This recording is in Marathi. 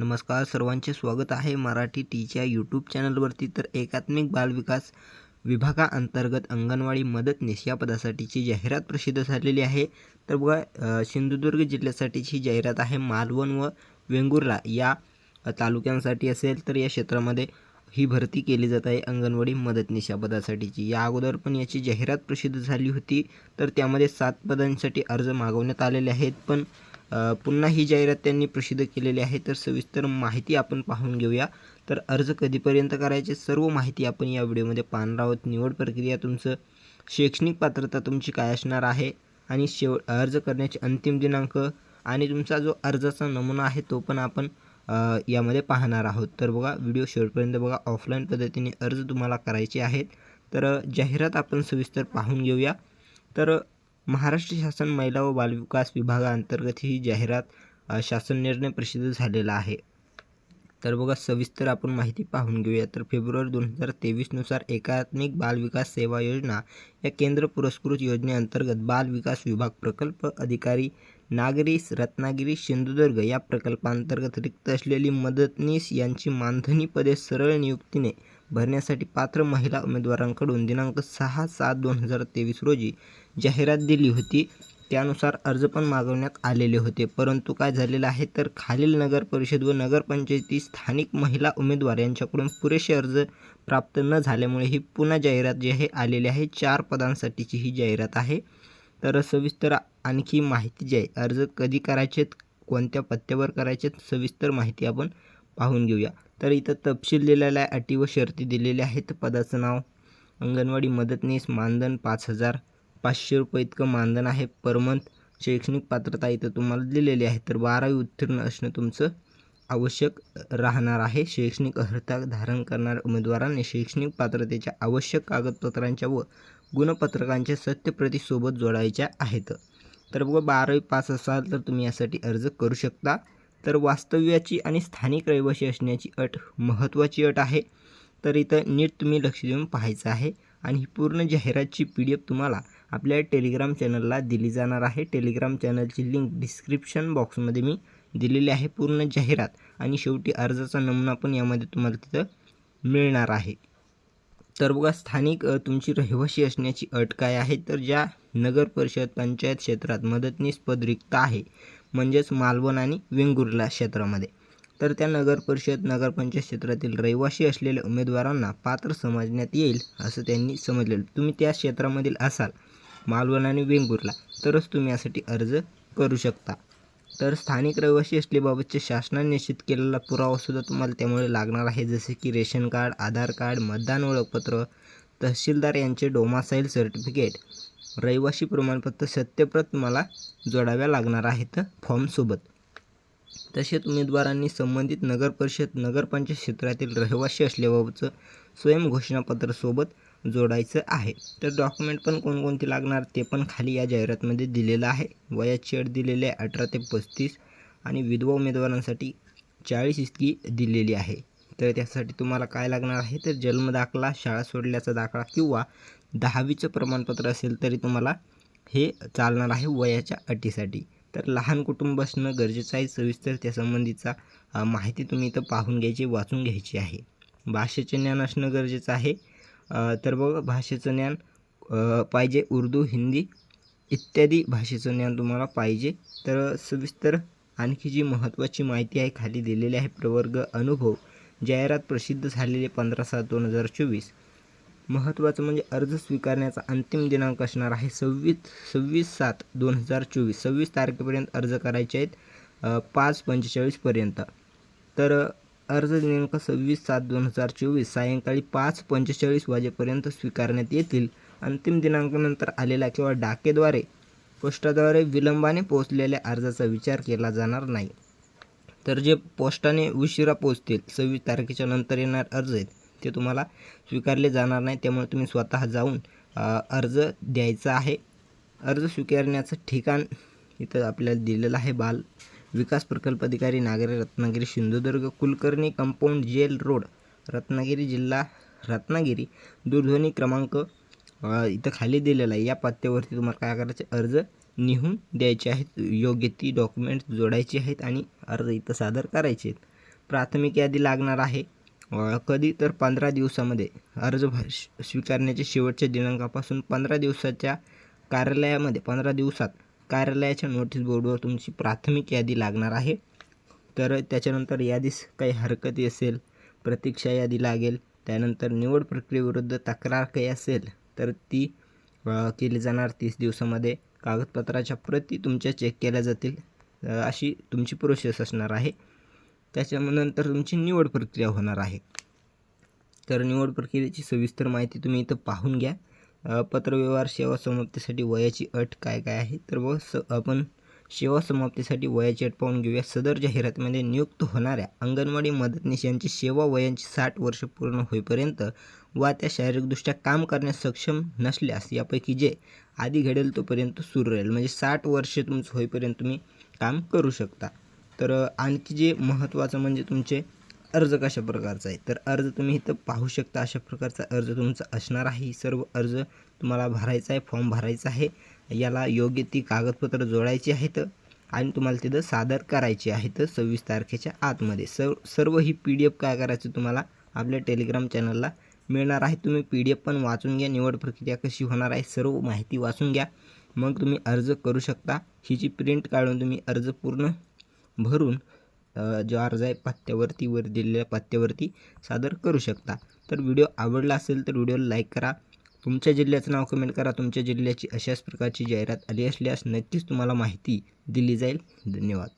नमस्कार सर्वांचे स्वागत आहे मराठी टीच्या यूट्यूब चॅनलवरती. तर एकात्मिक बालविकास विभागाअंतर्गत अंगणवाडी मदतनीस या पदासाठीची जाहिरात प्रसिद्ध झालेली आहे. तर बघा सिंधुदुर्ग जिल्ह्यासाठीची जाहिरात आहे मालवण व वेंगुर्ला या तालुक्यांसाठी असेल तर या क्षेत्रामध्ये ही भरती केली जात आहे अंगणवाडी मदतनीस या पदासाठीची. या अगोदर पण याची जाहिरात प्रसिद्ध झाली होती तर त्यामध्ये सात पदांसाठी अर्ज मागवण्यात आलेले आहेत. पण पुन्हा ही जाहिरात त्यांनी प्रसिद्ध केलेली आहे. तर सविस्तर माहिती आपण पाहून घेऊया. तर अर्ज कधीपर्यंत करायचे? सर्व माहिती आपण या व्हिडिओमध्ये पाहणार आहोत. निवड प्रक्रिया तुमचं शैक्षणिक पात्रता तुमची काय असणार आहे? आणि शेव अर्ज करण्याचे अंतिम दिनांक आणि तुमचा जो अर्जाचा नमुना आहे तो पण आपण यामध्ये पाहणार आहोत. तर बघा व्हिडिओ शेवटपर्यंत बघा. ऑफलाईन पद्धतीने अर्ज तुम्हाला करायचे आहेत. तर जाहिरात आपण सविस्तर पाहून घेऊया. तर महाराष्ट्र शासन महिला व बालविकास विभागाअंतर्गत ही जाहिरात शासन निर्णय प्रसिद्ध झालेला आहे. तर बघा सविस्तर आपण माहिती पाहून घेऊया. तर फेब्रुवारी दोन हजार तेवीसनुसार एकात्मिक बालविकास सेवा योजना या केंद्र पुरस्कृत योजनेअंतर्गत बाल विकास विभाग प्रकल्प अधिकारी नागरी रत्नागिरी सिंधुदुर्ग या प्रकल्पांतर्गत रिक्त असलेली मदतनीस यांची मानधनी पदे सरळ नियुक्तीने भरण्यासाठी पात्र महिला उमेदवारांकडून दिनांक सहा सात दोन हजार तेवीस रोजी जाहिरात दिली होती. त्यानुसार अर्ज पण मागवण्यात आलेले होते. परंतु काय झालेलं आहे तर खालील नगर परिषद व नगरपंचायती स्थानिक महिला उमेदवार यांच्याकडून पुरेसे अर्ज प्राप्त न झाल्यामुळे ही पुन्हा जाहिरात जी आहे आलेली आहे. चार पदांसाठीची ही जाहिरात आहे. तर सविस्तर आणखी माहिती जी आहे अर्ज कधी करायचेत कोणत्या पत्त्यावर करायचेत सविस्तर माहिती आपण पाहून घेऊया. तर इथं तपशील दिलेला आहे अटी व शर्ती दिलेल्या आहेत. पदाचं नाव अंगणवाडी मदतनीस मानधन पाच हजार पाचशे रुपये इतकं मानधन आहे. पर मंथ शैक्षणिक पात्रता इथं तुम्हाला दिलेली आहे. तर बारावी उत्तीर्ण असणं तुमचं आवश्यक राहणार आहे. शैक्षणिक अर्हता धारण करणाऱ्या उमेदवारांनी शैक्षणिक पात्रतेच्या आवश्यक कागदपत्रांच्या व गुणपत्रकांच्या सत्यप्रतीसोबत जोडायच्या आहेत. तर बघा बारावी पास असाल तर तुम्ही यासाठी अर्ज करू शकता. तर वास्तव्याची आणि स्थानिक रहिवासी असण्याची अट महत्त्वाची अट आहे. तर इथं नीट तुम्ही लक्ष देऊन पाहायचं आहे आणि ही पूर्ण जाहिरातची पी डी एफ तुम्हाला आपल्या टेलिग्राम चॅनलला दिली जाणार आहे. टेलिग्राम चॅनलची लिंक डिस्क्रिप्शन बॉक्समध्ये मी दिलेली आहे. पूर्ण जाहिरात आणि शेवटी अर्जाचा नमुना पण यामध्ये तुम्हाला तिथं मिळणार आहे. तर बघा स्थानिक तुमची रहिवासी असण्याची अट काय आहे? तर ज्या नगर परिषद पंचायत क्षेत्रात मदतनीस पद रिक्त आहे म्हणजेच मालवण आणि वेंगुर्ला क्षेत्रामध्ये. तर त्या नगरपरिषद नगरपंचायत क्षेत्रातील रहिवासी असलेल्या उमेदवारांना पात्र समजण्यात येईल असं त्यांनी समजलेलं. तुम्ही त्या क्षेत्रामधील असाल मालवण आणि वेंगुर्ला तरच तुम्ही यासाठी अर्ज करू शकता. तर स्थानिक रहिवासी असलेबाबतचे शासनाने निश्चित केलेला पुरावासुद्धा तुम्हाला त्यामुळे लागणार आहे जसे की रेशन कार्ड आधार कार्ड मतदान ओळखपत्र तहसीलदार यांचे डोमासाईल सर्टिफिकेट रहिवासी प्रमाणपत्र सत्यप्रत मला जोडाव्या लागणार आहेत फॉर्मसोबत तसेच उमेदवारांनी संबंधित नगर परिषद नगरपंचायत क्षेत्रातील रहिवासी असल्याबाबतचं स्वयं सोबत जोडायचं आहे. तर डॉक्युमेंट पण कोणकोणती लागणार ते पण खाली या जाहिरातमध्ये दिलेलं आहे. वयाची अट दिलेली आहे अठरा ते पस्तीस आणि विधवा उमेदवारांसाठी चाळीस इतकी दिलेली आहे. तर त्यासाठी तुम्हाला काय लागणार आहे? तर जन्मदाखला शाळा सोडल्याचा दाखला किंवा दहावीचं प्रमाणपत्र असेल तरी तुम्हाला हे चालणार आहे वयाच्या अटीसाठी. तर लहान कुटुंब असणं गरजेचं आहे. सविस्तर त्यासंबंधीचा माहिती तुम्ही इथं पाहून घ्यायची वाचून घ्यायची आहे. भाषेचे ज्ञान असणं गरजेचं आहे. तर बघा भाषेचं ज्ञान पाहिजे उर्दू हिंदी इत्यादी भाषेचं ज्ञान तुम्हाला पाहिजे. तर सविस्तर आणखी जी महत्त्वाची माहिती आहे खाली दिलेली आहे प्रवर्ग अनुभव. जाहिरात प्रसिद्ध झालेले पंधरा सात दोन हजार चोवीस. महत्त्वाचं म्हणजे अर्ज स्वीकारण्याचा अंतिम दिनांक असणार आहे सव्वीस सव्वीस सात दोन हजार चोवीस. सव्वीस तारखेपर्यंत अर्ज करायचे आहेत पाच पंचेचाळीसपर्यंत तर अर्ज दिनांक सव्वीस सात दोन हजार चोवीस सायंकाळी पाच पंचेचाळीस वाजेपर्यंत स्वीकारण्यात येतील. अंतिम दिनांकानंतर आलेला किंवा डाकेद्वारे पोस्टाद्वारे विलंबाने पोहोचलेल्या अर्जाचा विचार केला जाणार नाही. तर जे पोस्टाने उशिरा पोचतील सव्वीस तारखेच्या नंतर येणार अर्ज आहेत ते तुम्हाला स्वीकारले जाणार नाही. त्यामुळे तुम्ही स्वतः जाऊन अर्ज द्यायचा आहे. अर्ज स्वीकारण्याचं ठिकाण इथं आपल्याला दिलेलं आहे बाल विकास प्रकल्प अधिकारी नागरी Ratnagiri Sindhudurg Kulkarni compound jail road Ratnagiri जिल्हा रत्नागिरी दूरध्वनी क्रमांक इथं खाली दिलेला आहे. या पत्त्यावरती तुम्हाला काय करायचे अर्ज लिहून द्यायचे आहेत. योग्य ती डॉक्युमेंट्स जोडायची आहेत आणि अर्ज इथं सादर करायचे आहेत. प्राथमिक यादी लागणार आहे. कधी? तर पंधरा दिवसामध्ये. अर्ज भ श- स्वीकारण्याच्या शेवटच्या दिनांकापासून पंधरा दिवसाच्या कार्यालयामध्ये पंधरा दिवसात. कार्यालयाच्या नोटीस बोर्डवर तुमची प्राथमिक यादी लागणार आहे. तर त्याच्यानंतर यादीस काही हरकती असेल प्रतीक्षा यादी लागेल त्यानंतर निवड प्रक्रियेविरुद्ध तक्रार काही असेल तर ती केली जाणार तीस दिवसामध्ये. कागदपत्राच्या प्रती तुमच्या चेक केल्या जातील. अशी तुमची प्रोसेस असणार आहे. त्याच्यानंतर तुमची निवड प्रक्रिया होणार आहे. तर निवड प्रक्रियेची सविस्तर माहिती तुम्ही इथं पाहून घ्या. पत्रव्यवहार सेवा समाप्तीसाठी वयाची अट काय काय आहे? तर व स आपण सेवा समाप्तीसाठी वयाची अट पाहून घेऊया. सदर जाहिरातीमध्ये नियुक्त होणाऱ्या अंगणवाडी मदतनीस यांची सेवा वयांची साठ वर्ष पूर्ण होईपर्यंत वा त्या शारीरिकदृष्ट्या काम करण्यास सक्षम नसल्यास यापैकी जे आधी घडेल तोपर्यंत सुरू राहील. म्हणजे साठ वर्ष तुमचं होईपर्यंत तुम्ही काम करू शकता. तर आणखी जे महत्त्वाचं म्हणजे तुमचे अर्ज कशा प्रकारचा आहे तर अर्ज तुम्ही इथं पाहू शकता अशा प्रकारचा अर्ज तुमचा असणार आहे. ही सर्व अर्ज तुम्हाला भरायचा आहे फॉर्म भरायचा आहे. याला योग्य ती कागदपत्र जोडायची आहेत आणि तुम्हाला तिथं सादर करायची आहेत सव्वीस तारखेच्या आतमध्ये. सर्व सर्व ही पी डी एफ काय करायचं तुम्हाला आपल्या टेलिग्राम चॅनलला मिळणार आहे. तुम्ही पी डी एफ पण वाचून घ्या. निवड प्रक्रिया कशी होणार आहे सर्व माहिती वाचून घ्या. मग तुम्ही अर्ज करू शकता. हिची प्रिंट काढून तुम्ही अर्ज पूर्ण भरून जो अर्ज आहे पत्त्यावरती वर दिलेल्या पत्त्यावरती सादर करू शकता. तर व्हिडिओ आवडला असेल तर व्हिडिओला लाईक करा. तुमच्या जिल्ह्याचं नाव कमेंट करा. तुमच्या जिल्ह्याची अशाच प्रकारची जाहिरात आली असल्यास नक्कीच तुम्हाला माहिती दिली जाईल. धन्यवाद.